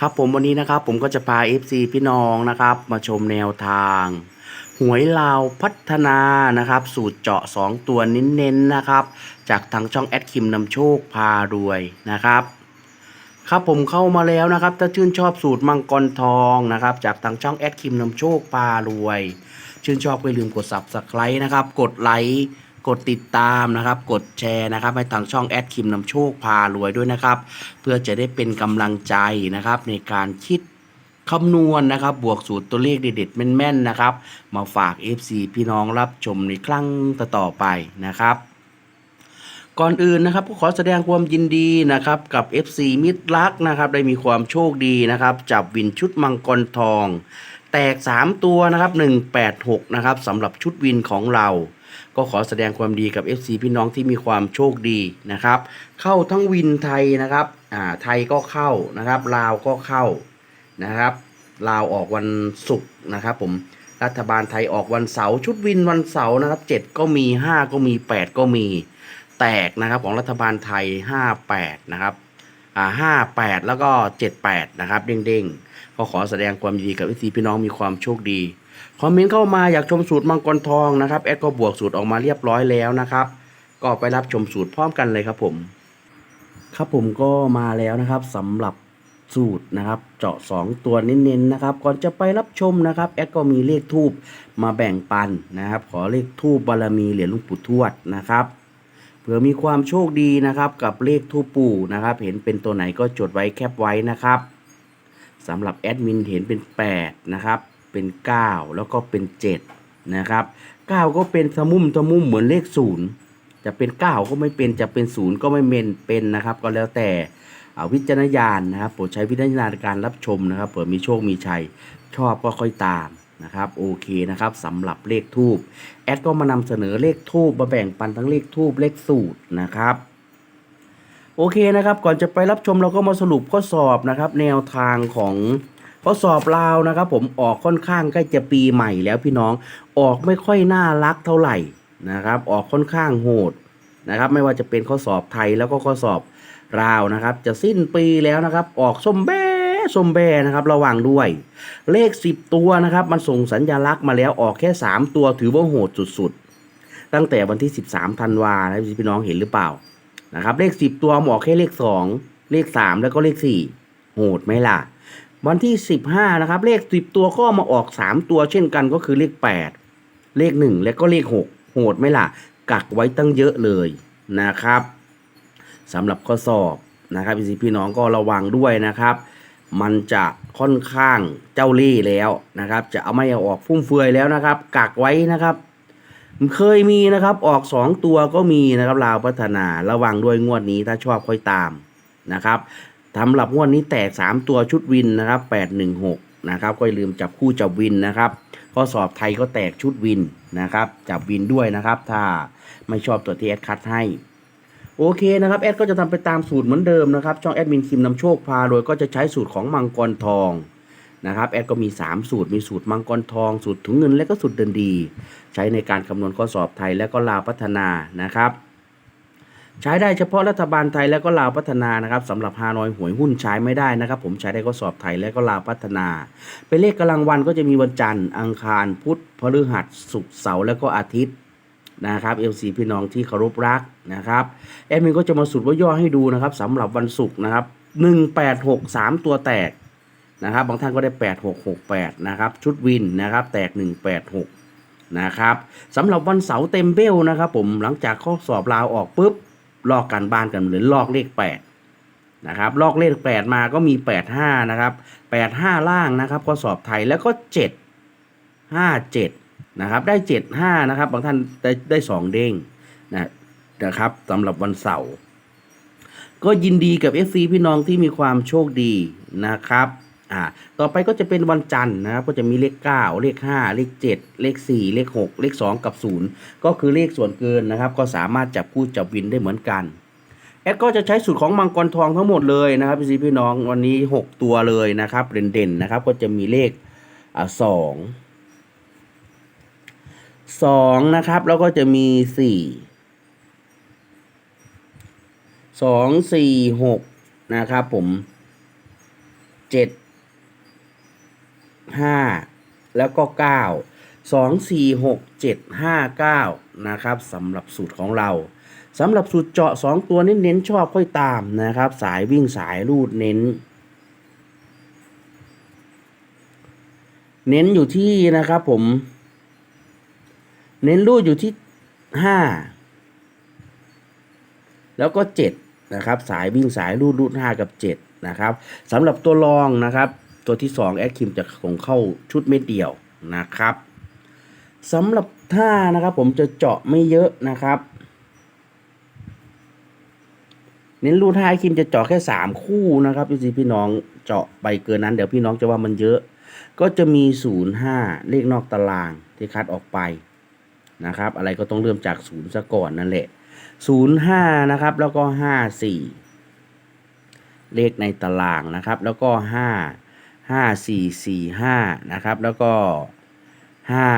ครับผมวันนี้นะครับผมก็จะพา FC พี่น้องนะครับมาชมแนวทาง หวยลาวพัฒนานะครับ สูตรเจาะ 2 ตัวเน้นๆนะครับ จากทางช่องแอดคิมนำโชคพารวยนะครับ ครับผมเข้ามาแล้วนะครับ ถ้าชื่นชอบสูตรมังกรทองนะครับ จากทางช่องแอดคิมนำโชคพารวย ชื่นชอบก็อย่าลืมกด subscribe นะครับ กดไลค์ กดติดตามนะครับ กดแชร์นะครับ ให้ทางช่องแอดคิมนำโชคพารวยด้วยนะครับ เพื่อจะได้เป็นกำลังใจนะครับ ในการคิดคำนวณนะครับ บวกสูตรตัวเลขเด็ดๆแม่นๆนะครับ มาฝาก FC พี่น้องรับชมในครั้งต่อๆไปนะครับก่อนอื่นนะครับก็ขอแสดงความยินดีนะครับกับ FC มิตรรักนะครับ ได้มีความโชคดีนะครับ จับวินชุดมังกรทอง แตก 3 ตัวนะครับ 186 นะครับสำหรับชุดวินของเรา ก็ขอแสดงความดีกับ FC พี่น้องที่มีความโชคดีนะครับ เข้าทั้งวินไทยนะครับอ่าไทยก็เข้านะครับ ลาวก็เข้านะครับ ลาวออกวันศุกร์นะครับผมรัฐบาลไทยออกวันเสาร์ชุดวินวันเสาร์นะครับ 7 ก็มี 5 ก็มี 8 ก็มี แตกนะครับของรัฐบาลไทย 58 นะครับอ่า58 แล้วก็ 78 นะครับ เด้งๆ ก็ขอแสดงความยินดีกับพี่พี่น้องมีความโชคดี คอมเมนต์เข้ามาอยากชมสูตรมังกรทองนะครับแอดก็บวกสูตรออกมาเรียบร้อยแล้วนะครับ ก็ไปรับชมสูตรพร้อมกันเลยครับผม ครับผมก็มาแล้วนะครับสำหรับสูตรนะครับ เจาะ 2 ตัวเน้นๆนะครับ ก่อนจะไปรับชมนะครับแอดก็มีเลขทูบมาแบ่งปันนะครับ ขอเลขทูบบารมีเหรียญลุงปู่ทวดนะครับเผื่อมีความโชคดีนะครับกับเลขทูปปู่นะครับ เห็นเป็นตัวไหนก็จดไว้แคปไว้นะครับสำหรับแอดมินเห็นเป็น 8 นะครับ เป็น 9 แล้วก็เป็น 7 นะครับ 9 ก็เป็นทะมุ่มทะมุ่มเหมือนเลข 0 จะเป็น 9 ก็ไม่เป็นจะเป็น 0 ก็ไม่เป็นเป็นนะครับ ก็แล้วแต่อวิจารณญาณนะครับโปรดใช้วิจารณญาณในการรับชมนะครับเผื่อมีโชคมีชัยชอบก็ค่อยตามนะครับโอเคนะครับสำหรับเลขทูบแอดก็มานำเสนอเลขทูบมาแบ่งปันทั้งเลขทูบเลขสูตรนะครับโอเคนะครับก่อนจะไปรับชมเราก็มาสรุปข้อสอบนะครับแนวทางของ ข้อสอบลาวนะครับ ผมออกค่อนข้างใกล้จะปีใหม่แล้วพี่น้องออกไม่ค่อยน่ารักเท่าไหร่นะครับ ออกค่อนข้างโหดนะครับ ไม่ว่าจะเป็นข้อสอบไทยแล้วก็ข้อสอบลาวนะครับ จะสิ้นปีแล้วนะครับ ออกส้มแบ้ส้มแบ้นะครับระวังด้วย เลข 10 ตัวนะครับ มันส่งสัญญลักษณ์มาแล้วออกแค่ 3 ตัวถือว่าโหดสุดๆ ตั้งแต่วันที่ 13ธันวานะพี่น้องเห็นหรือเปล่านะครับ เลข 10 ตัวหมอแค่เลข 2 เลข 3 แล้วก็เลข 4 โหดไหมล่ะ วันที่ 15 นะครับ เลข 10 ตัวก็มาออก 3 ตัวเช่นกันก็คือเลข 8 เลข 1 และก็เลข 6 โหดไหมล่ะ กักไว้ตั้งเยอะเลยนะครับสำหรับข้อสอบนะครับพี่พี่น้องก็ระวังด้วยนะครับ มันจะค่อนข้างเจ้าเล่แล้วนะครับ จะเอาไม่เอาออกฟุ่มเฟือยแล้วนะครับ กักไว้นะครับเคยมีนะครับออก 2 ตัวก็มีนะครับลาวพัฒนาระวังด้วยงวดนี้ถ้าชอบค่อยตามนะครับ สำหรับงวดนี้แตก 3 ตัวชุดวินนะครับ 816 นะครับ ก็อย่าลืมจับคู่จับวินนะครับข้อสอบไทยก็แตกชุดวินนะครับ จับวินด้วยนะครับ ถ้าไม่ชอบตัวที่แอดคัดให้ โอเคนะครับ แอดก็จะทำไปตามสูตรเหมือนเดิมนะครับ ช่องแอดมินคิมนำโชคพาโดยก็จะใช้สูตรของมังกรทองนะครับ แอดก็มี 3 สูตร มีสูตรมังกรทอง สูตรถุงเงินและก็สูตรเดินดี ใช้ในการคำนวณข้อสอบไทยและก็ลาพัฒนานะครับ ใช้ได้เฉพาะรัฐบาลไทยและก็ลาวพัฒนานะครับสำหรับฮานอยหวยหุ้นใช้ไม่ได้นะครับ ผมใช้ได้ข้อสอบไทยและก็ลาวพัฒนา เป็นเลขกำลังวันก็จะมีวันจันทร์อังคารพุธพฤหัสศุกร์เสาร์และก็อาทิตย์นะครับเอลซีพี่น้องที่เคารพรักนะครับแอดมินก็จะมาสุดว่าย่อให้ดูนะครับสำหรับวันศุกร์นะครับ186 3ตัวแตกนะครับบางท่านก็ได้ 8668 นะครับ ชุดวินนะครับแตก 186 นะครับสำหรับวันเสาร์เต็มเบลนะครับผมหลังจากข้อสอบลาวออกปุ๊บ ลอกการบ้านกันหรือลอกเลข8นะครับลอกเลข8มาก็มี85นะครับ85ล่างนะครับข้อสอบไทยแล้วก็7 57นะครับได้75นะครับบางท่านได้ได้2เด้งนะนะครับสำหรับวันเสาร์ก็ยินดีกับ FC พี่น้องที่มีความโชคดีนะครับ อ่าต่อไปก็จะเป็นวันจันทร์นะครับก็จะมีเลข 9 เลข 5 เลข 7 เลข 4 เลข 6 เลข 2 กับ 0 ก็คือเลขส่วนเกินนะครับ ก็สามารถจับคู่จับวินได้เหมือนกันแอดก็จะใช้สูตรของมังกรทองทั้งหมดเลยนะครับพี่ซีพี่น้องวันนี้ 6 ตัวเลยนะครับเด่นๆนะครับก็จะมีเลขอ่าสองสองนะครับแล้วก็จะมีสี่สองสี่หกนะครับผมเจ็ด ห้าแล้วก็เก้าสองสี่หกเจ็ดห้าเก้านะครับสำหรับสูตรของเราสำหรับสูตรเจาะ2ตัวเน้นๆชอบค่อยตามนะครับ สายวิ่งสายรูดเน้น เน้นอยู่ที่นะครับผม เน้นรูดอยู่ที่5แล้วก็7นะครับ สายวิ่งสายรูดรูด5กับ7นะครับสำหรับตัวรองนะครับ ตัวที่ 2 แอดคิมจะส่งเข้าชุดเม็ดเดียวนะครับสำหรับท่านะครับผมจะเจาะไม่เยอะนะครับ เน้นรูท้ายคิมจะเจาะแค่สามคู่นะครับพี่ซีพี่น้องเจาะไปเกินนั้นเดี๋ยวพี่น้องจะว่ามันเยอะ ก็จะมีศูนย์ห้าเลขนอกตารางที่คัดออกไปนะครับ อะไรก็ต้องเริ่มจากศูนย์ซะก่อนนั่นแหละศูนย์ห้านะครับ แล้วก็ห้าสี่เลขในตารางนะครับ แล้วก็ห้า ห้าสี่สี่ห้านะครับแล้วก็ห้า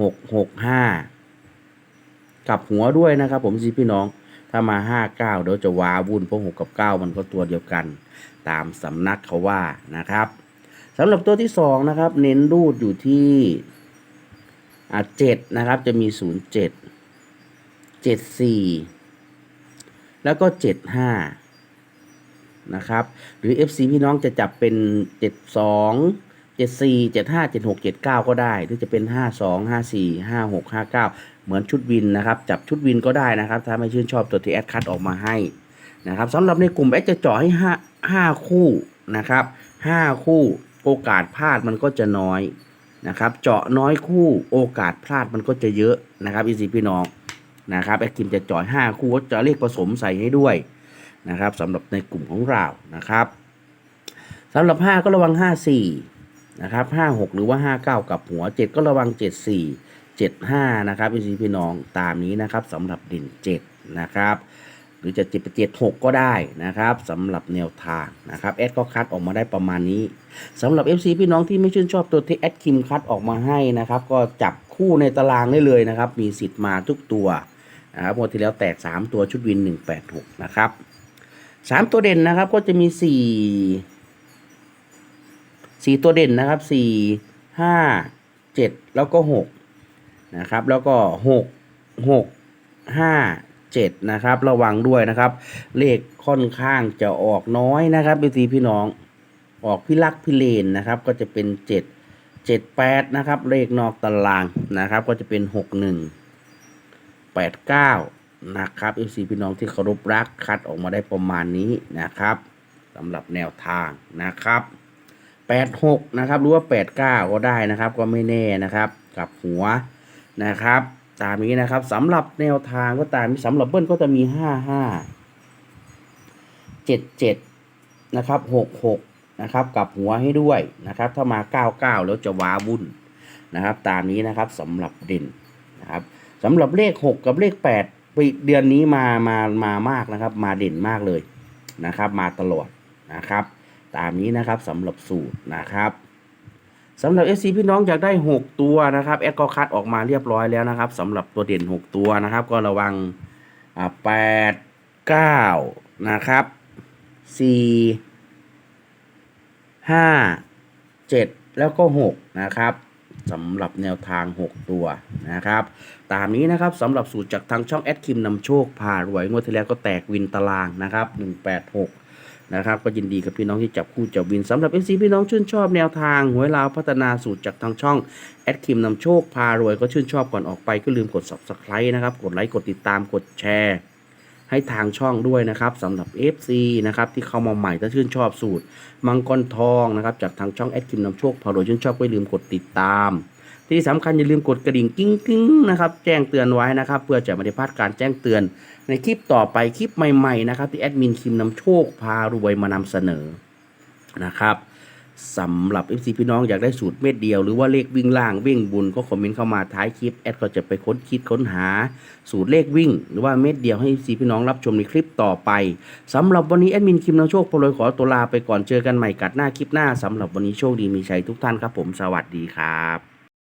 หกหกห้ากลับหัวด้วยนะครับ ผมซีพี่น้องถ้ามาห้าเก้าเดี๋ยวจะว้าวุ่นเพราะหกกับเก้ามันก็ตัวเดียวกัน ตามสำนักเขาว่านะครับสำหรับตัวที่สองนะครับ เน้นรูดอยู่ที่อ่าเจ็ดนะครับจะมีศูนย์เจ็ดเจ็ดสี่แล้วก็เจ็ดห้า นะครับ หรือ FC พี่น้องจะจับเป็นเจ็ดสองเจ็ดสี่เจ็ดห้าเจ็ดหกเจ็ดเก้าก็ได้ หรือจะเป็นห้าสองห้าสี่ห้าหกห้าเหมือนชุดวินนะครับ จับชุดวินก็ได้นะครับ ถ้าไม่ชื่นชอบตัวที่แอดคัดออกมาให้นะครับสำหรับในกลุ่มแอดจะเจาะให้ห้าห้าคู่นะครับห้าคู่โอกาสพลาดมันก็จะน้อยนะครับ เจาะน้อยคู่โอกาสพลาดมันก็จะเยอะนะครับอีซีพี่น้องนะครับแอดคิมจะเจาะห้าคู่จะเลขผสมใส่ให้ด้วย นะครับสำหรับในกลุ่มของเรานะครับสำหรับห้าก็ระวังห้าสี่นะครับห้าหกหรือว่าห้าเก้ากับหัวเจ็ดก็ระวังเจ็ดสี่เจ็ดห้านะครับพี่ซีพี่น้องตามนี้นะครับสำหรับด่นเจ็ดนะครับหรือจะเจ็ดเจ็ดหกก็ได้นะครับสำหรับแนวทางนะครับแอดก็คัดออกมาได้ประมาณนี้สำหรับ FC พี่น้องที่ไม่ชื่นชอบตัวที่แอดคิมคัดออกมาให้นะครับ ก็จับคู่ในตารางได้เลยนะครับ มีสิทธิ์มาทุกตัวนะครับหมดที่แล้วแตก 3 ตัวชุดวิน 186 นะครับ 3ตัวเด่นนะครับ ก็จะมี4 4ตัวเด่นนะครับ4 5 7แล้วก็6นะครับ แล้วก็6 6 5 7นะครับ ระวังด้วยนะครับ เลขค่อนข้างจะออกน้อยนะครับพี่ซีพี่น้องออกพิลักพิเลนนะครับ ก็จะเป็น7 7 8นะครับ เลขนอกตารางนะครับ ก็จะเป็น6 1 8 9 นะครับ FC พี่น้องที่เคารพรักคัดออกมาได้ประมาณนี้นะครับสำหรับแนวทางนะครับ 86 นะครับ หรือว่า 89 ก็ได้นะครับ ก็ไม่แน่นะครับกับหัวนะครับ ตามนี้นะครับสำหรับแนวทางก็ตามนี้สำหรับเบิ้ลก็จะมี 55 77 นะครับ 66 นะครับกับหัวให้ด้วยนะครับ ถ้ามา 99 แล้วจะว้าวุ่นนะครับ ตามนี้นะครับสำหรับเด่นนะครับสำหรับเลข 6 กับเลข 8 ปีเดือนนี้มามามามากนะครับ มาเด่นมากเลยนะครับ มาตลอดนะครับ ตามนี้นะครับสำหรับสูตรนะครับสำหรับ SC พี่น้องอยากได้ 6 ตัวนะครับแอดก็คัดออกมาเรียบร้อยแล้วนะครับสำหรับตัวเด่น 6 ตัวนะครับ ก็ระวังอ่า8 9นะครับ4 5 7แล้วก็6นะครับ สำหรับแนวทาง 6 ตัวนะครับ ตามนี้นะครับสำหรับสูตรจากทางช่องแอดคิมนำโชคพารวยงวดที่แล้วก็แตกวินตารางนะครับ 186นะครับก็ยินดีกับพี่น้องที่จับคู่จับวินสำหรับ FC พี่น้องชื่นชอบแนวทางหวยลาวพัฒนาสูตรจากทางช่องแอดคิมนำโชคพารวยก็ชื่นชอบก่อนออกไปก็ลืมกด subscribe นะครับ กดไลค์กดติดตามกดแชร์ ให้ทางช่องด้วยนะครับสำหรับ FC นะครับที่เข้ามาใหม่ถ้าชื่นชอบสูตร มังกรทองนะครับจากทางช่องแอดคิมนำโชคพารวยชื่นชอบก็อย่าลืมกดติดตาม ที่สำคัญอย่าลืมกดกระดิ่งกิ้งกิ้งนะครับแจ้งเตือนไว้นะครับเพื่อจะไม่ได้พลาดการแจ้งเตือน ในคลิปต่อไปคลิปใหม่ๆนะครับที่แอดมินคิมนำโชคพารวยมานำเสนอนะครับ สำหรับ FC พี่น้องอยากได้สูตรเม็ดเดียว หรือว่าเลขวิ่งล่างวิ่งบุญก็คอมเมนต์เข้ามาท้ายคลิปแอดก็จะไปค้นคิดค้นหา สูตรเลขวิ่ง หรือว่าเม็ดเดียวให้ FC พี่น้องรับชมในคลิปต่อไปสำหรับวันนี้แอดมินคิมนำโชคโปรยขอตัวลาไปก่อนเจอกันใหม่กัดหน้าคลิปหน้าสำหรับวันนี้โชคดีมีชัยทุกท่านครับผมสวัสดีครับ